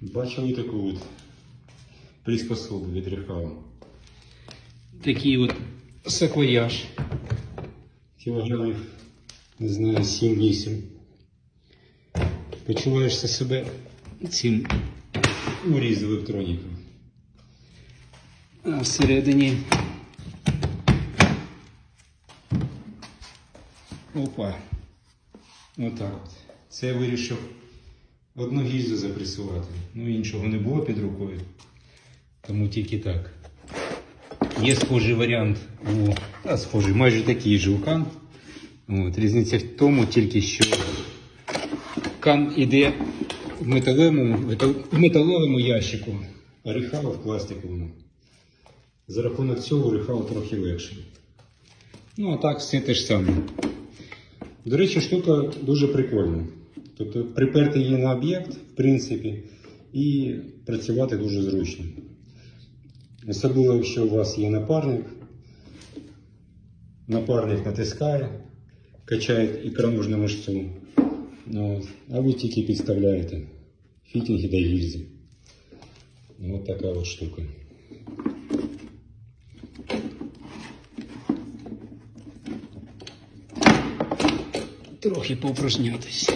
Бачили таку от приспособу від Рехау. Такий от саквояж. Кілограмів, не знаю, 7-8. Почуваєшся себе Цим уріз електроніку. а всередині. Опа. Отак. от. Це я вирішив одну гільзу запресувати. Ну іншого не було під рукою. Тому тільки так. Є схожий варіант у та, схожий, майже такий же у кан. От, різниця в тому тільки, що кан іде в металевому, в металевому ящику, а рехава в пластиковому. За рахунок цього рехава трохи легше. Ну, а так все те ж саме. До речі, штука дуже прикольна. Тобто приперти її на об'єкт, в принципі, і працювати дуже зручно. Особливо, якщо у вас є напарник. Напарник натискає, качає ікроножну мишцю. Ну, а ви тільки підставляєте фітінги до гільзи. Ось така от штука. Трохи поупражнятись.